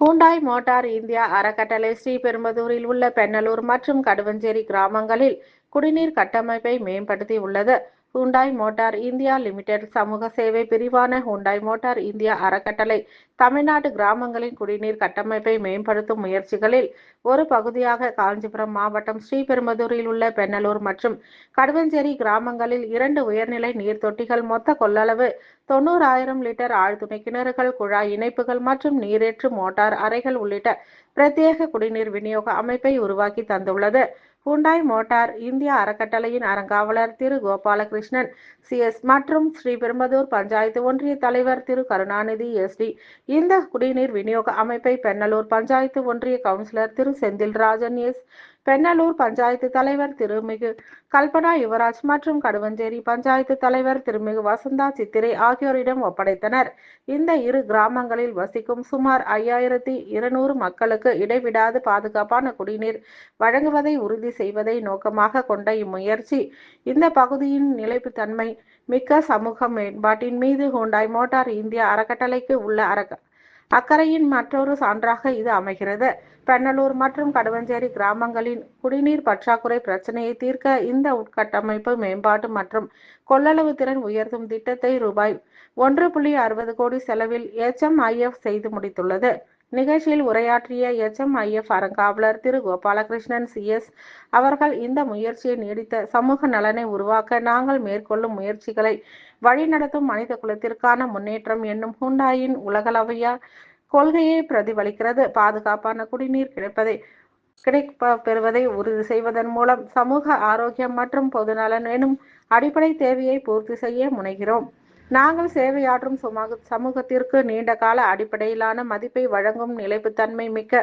Hyundai motor India அறக்கட்டளை ஸ்ரீபெரும்புதூரில் உள்ள பெண்ணலூர் மற்றும் கடுவஞ்சேரி கிராமங்களில் குடிநீர் கட்டமைப்பை மேம்படுத்தி உள்ளது ஹூண்டாய் மோட்டார் இந்தியா லிமிடெட் சமூக சேவை பிரிவான ஹூண்டாய் மோட்டார் இந்தியா அறக்கட்டளை. தமிழ்நாடு கிராமங்களின் குடிநீர் கட்டமைப்பை மேம்படுத்தும் முயற்சிகளில் ஒரு பகுதியாக காஞ்சிபுரம் மாவட்டம் ஸ்ரீபெரும்புதூரில் உள்ள பெண்ணலூர் மற்றும் கடுவஞ்சேரி கிராமங்களில் இரண்டு உயர்நிலை நீர் தொட்டிகள் மொத்த கொள்ளளவு தொண்ணூறாயிரம் லிட்டர் ஆழ்துணை கிணறுகள் குழாய் இணைப்புகள் மற்றும் நீரேற்று மோட்டார் அறைகள் உள்ளிட்ட பிரத்யேக குடிநீர் விநியோக அமைப்பை உருவாக்கி தந்துள்ளது. ஹூண்டாய் மோட்டார் இந்திய அறக்கட்டளையின் அறங்காவலர் திரு கோபாலகிருஷ்ணன் சிஎஸ் மற்றும் ஸ்ரீபெரும்பதூர் பஞ்சாயத்து ஒன்றிய தலைவர் திரு கருணாநிதி எஸ்டி இந்த குடிநீர் விநியோக அமைப்பை பெண்ணலூர் பஞ்சாயத்து ஒன்றிய கவுன்சிலர் திரு செந்தில்ராஜன் எஸ் பெண்ணலூர் பஞ்சாயத்து தலைவர் திருமிகு கல்பனா யுவராஜ் மற்றும் கடுவஞ்சேரி பஞ்சாயத்து தலைவர் திருமிகு வசந்தா சித்திரை ஆகியோரிடம் ஒப்படைத்தனர். இந்த இரு கிராமங்களில் வசிக்கும் சுமார் ஐயாயிரத்தி இருநூறு மக்களுக்கு இடைவிடாது பாதுகாப்பான குடிநீர் வழங்குவதை உறுதி செய்வதை நோக்கமாக கொண்ட இம்முயற்சி இந்த பகுதியின் நிலைப்புத்தன்மை மிக்க சமூக மேம்பாட்டின் மீது ஹூண்டாய் மோட்டார் இந்தியா அறக்கட்டளைக்கு உள்ள அறக்க அக்கறையின் மற்றொரு சான்றாக இது அமைகிறது. பெண்ணலூர் மற்றும் கடுவஞ்சேரி கிராமங்களின் குடிநீர் பற்றாக்குறை பிரச்சனையை தீர்க்க இந்த உட்கட்டமைப்பு மேம்பாட்டு மற்றும் கொள்ளளவு திறன் உயர்த்தும் திட்டத்தை ரூபாய் ஒன்று புள்ளி அறுபது கோடி செலவில் எச்எம்ஐஎஃப் செய்து முடித்துள்ளது. நிகழ்ச்சியில் உரையாற்றிய எச்எம்ஐஎஃப் அறங்காவலர் திரு கோபாலகிருஷ்ணன் சிஎஸ் அவர்கள் இந்த முயற்சியை நீடித்த சமூக நலனை உருவாக்க நாங்கள் மேற்கொள்ளும் முயற்சிகளை வழிநடத்தும் மனித குலத்திற்கான முன்னேற்றம் என்னும் ஹுண்டாயின் உலகளவைய கொள்கையை பிரதிபலிக்கிறது. பாதுகாப்பான குடிநீர் கிடைப்பதை கிடைப்ப பெறுவதை உறுதி செய்வதன் மூலம் சமூக ஆரோக்கியம் மற்றும் பொதுநலன் எனும் அடிப்படை தேவையை பூர்த்தி செய்ய முனைகிறோம். நாங்கள் சேவையாற்றும் சுமூக சமூகத்திற்கு நீண்ட கால அடிப்படையிலான மதிப்பை வழங்கும் நிலைப்புத்தன்மை மிக்க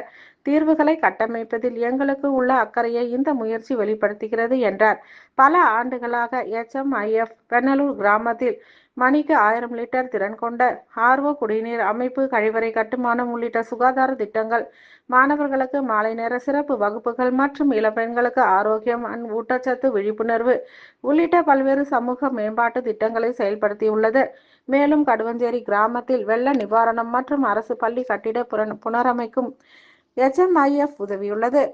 தீர்வுகளை கட்டமைப்பதில் எங்களுக்கு உள்ள அக்கறையை இந்த முயற்சி வெளிப்படுத்துகிறது என்றார். பல ஆண்டுகளாக எச்எம்ஐஎஃப் பெனலூர் கிராமத்தில் மணிக்கு ஆயிரம் லிட்டர் திறன் கொண்ட ஆர்வோ குடிநீர் அமைப்பு கழிவறை கட்டுமானம் உள்ளிட்ட சுகாதார திட்டங்கள். மாணவர்களுக்கு மாலை நேர சிறப்பு வகுப்புகள் மற்றும் இளம்பெண்களுக்கு ஆரோக்கியம் ஊட்டச்சத்து விழிப்புணர்வு உள்ளிட்ட பல்வேறு சமூக மேம்பாட்டு திட்டங்களை செயல்படுத்தியுள்ளது. மேலும் கடுவஞ்சேரி கிராமத்தில் வெள்ள நிவாரணம் மற்றும் அரசு பள்ளி கட்டிட புன- புனரமைக்கும் எச்எம்ஐஎஃப் உதவியுள்ளது.